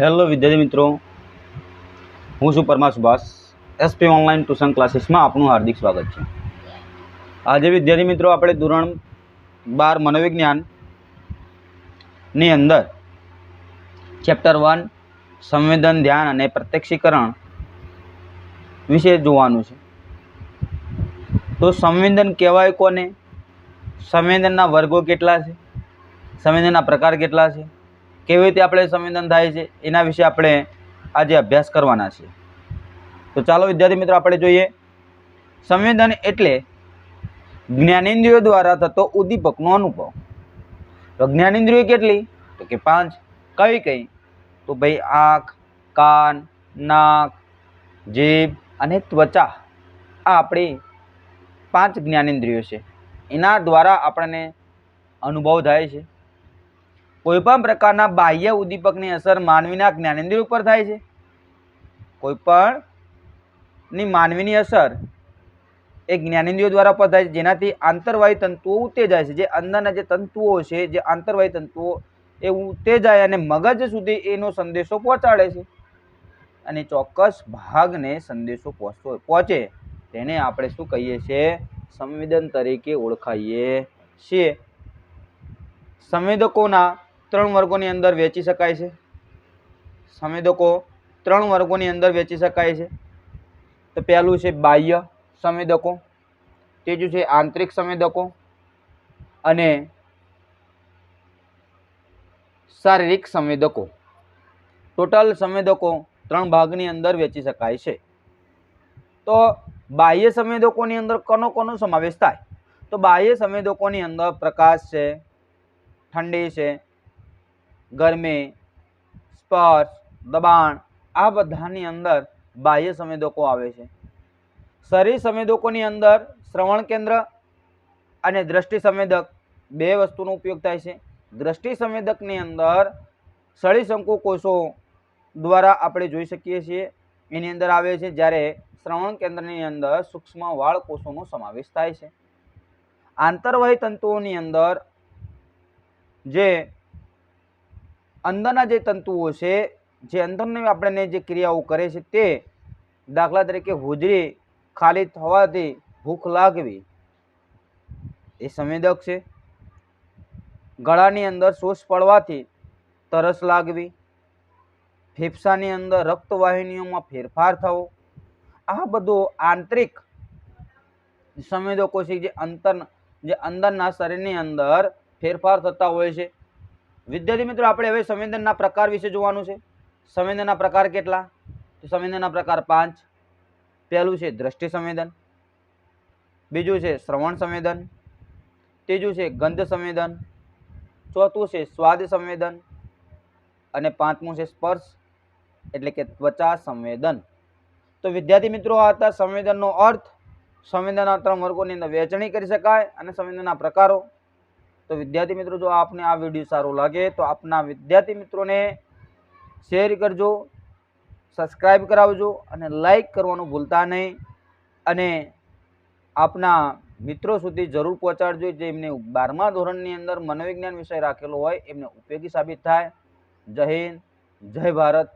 Hello વિદ્યાર્થી મિત્રો. હું છું Parma Subhash. SP online tuition ક્લાસીસમાં આપનું હાર્દિક સ્વાગત છે. આજે વિદ્યાર્થી મિત્રો આપણે ધોરણ બાર મનોવિજ્ઞાનની અંદર ચેપ્ટર વન સંવેદન, ધ્યાન અને પ્રત્યક્ષીકરણ વિશે જોવાનું છે. તો સંવેદન કહેવાય કોને? સંવેદનના વર્ગો કેટલા છે? સંવેદનના પ્રકાર કેટલા છે? કેવી રીતે આપણે સંવેદન થાય છે, એના વિશે આપણે આજે અભ્યાસ કરવાના છે. તો ચાલો વિદ્યાર્થી મિત્રો, આપણે જોઈએ. સંવેદન એટલે જ્ઞાનેન્દ્રિયો દ્વારા થતો ઉદ્દીપકનો અનુભવ. તો જ્ઞાનેન્દ્રિયો કેટલી? તો કે પાંચ. કઈ કઈ? તો ભાઈ આંખ, કાન, નાક, જીભ અને ત્વચા. આ આપણી પાંચ જ્ઞાનેન્દ્રિયો છે. એના દ્વારા આપણને અનુભવ થાય છે. કોઈપણ પ્રકારના બાહ્ય ઉદ્દીપકની અસર માનવીના જ્ઞાનેન્દ્રિય ઉપર થાય છે. કોઈપણની માનવીની અસર એ જ્ઞાનેન્દ્રિયો દ્વારા ઉપર થાય છે. જેનાથી આંતરવાયુ તંતુઓ ઉત્તેજાય છે. જે અંદરના જે તંતુઓ છે, જે આંતરવાયુ તંતુઓ એ ઉત્તેજાય અને મગજ સુધી એનો સંદેશો પહોંચાડે છે. અને ચોક્કસ ભાગને સંદેશો પહોંચતો પહોંચે તેને આપણે શું કહીએ છીએ? સંવેદન તરીકે ઓળખાઈએ છીએ. સંવેદકોના ત્રણ વર્ગોની અંદર વેચી શકાય છે. સંવેદકો ત્રણ વર્ગોની અંદર વેચી શકાય છે. તો પહેલું છે બાહ્ય સંવેદકો, ત્રીજું છે આંતરિક સંવેદકો અને શારીરિક સંવેદકો. ટોટલ સંવેદકો ત્રણ ભાગની અંદર વેચી શકાય છે. તો બાહ્ય સંવેદકોની અંદર કોનો કોનો સમાવેશ થાય? તો બાહ્ય સંવેદકોની અંદર પ્રકાશ છે, ઠંડી છે ગરમી, સ્પર્શ, દબાણ, આ બધાની અંદર બાહ્ય સંવેદકો આવે છે. શરીર સંવેદકોની અંદર શ્રવણ કેન્દ્ર અને દ્રષ્ટિ સંવેદક બે વસ્તુનો ઉપયોગ થાય છે. દ્રષ્ટિ સંવેદકની અંદર સળીશંકુ કોષો દ્વારા આપણે જોઈ શકીએ છીએ. એની અંદર આવે છે જ્યારે શ્રવણ કેન્દ્રની અંદર સૂક્ષ્મ વાળ કોષોનો સમાવેશ થાય છે. આંતરવાહી તંતુઓની અંદર જે અંદરના જે તંતુઓ છે, જે અંદરની આપણને જે ક્રિયાઓ કરે છે તે દાખલા તરીકે હોજરી ખાલી થવાથી ભૂખ લાગવી એ સંવેદક છે. ગળાની અંદર શોષ પડવાથી તરસ લાગવી, ફેફસાની અંદર રક્તવાહિનીઓમાં ફેરફાર થવો, આ બધું આંતરિક સંવેદકો છે જે અંતર, જે અંદરના શરીરની અંદર ફેરફાર થતા હોય છે. વિદ્યાર્થી મિત્રો, આપણે હવે સંવેદનના પ્રકાર વિશે જોવાનું છે. સંવેદનના પ્રકાર કેટલા? તો સંવેદનના પ્રકાર પાંચ. પહેલું છે દ્રષ્ટિ સંવેદન. બીજું છે શ્રવણ સંવેદન. ત્રીજું છે ગંધ સંવેદન. ચોથું છે સ્વાદ સંવેદન. અને પાંચમું છે સ્પર્શ, એટલે કે ત્વચા સંવેદન. તો વિદ્યાર્થી મિત્રો, આ હતા સંવેદનનો અર્થ. સંવેદનના ત્રણ વર્ગોની અંદર વહેંચણી કરી શકાય અને સંવેદનના પ્રકારો. તો વિદ્યાર્થી મિત્રો, જો આપને આ વીડિયો સારો લાગે, તો આપના વિદ્યાર્થી મિત્રોને શેર કરજો સબસ્ક્રાઈબ કરાવજો અને લાઈક કરવાનું ભૂલતા નહીં. અને આપના મિત્રો સુધી જરૂર પહોંચાડજો જેમને બારમા ધોરણની અંદર મનોવિજ્ઞાન વિષય રાખેલો હોય, એમને ઉપયોગી સાબિત થાય. જય હિન્દ, જય ભારત.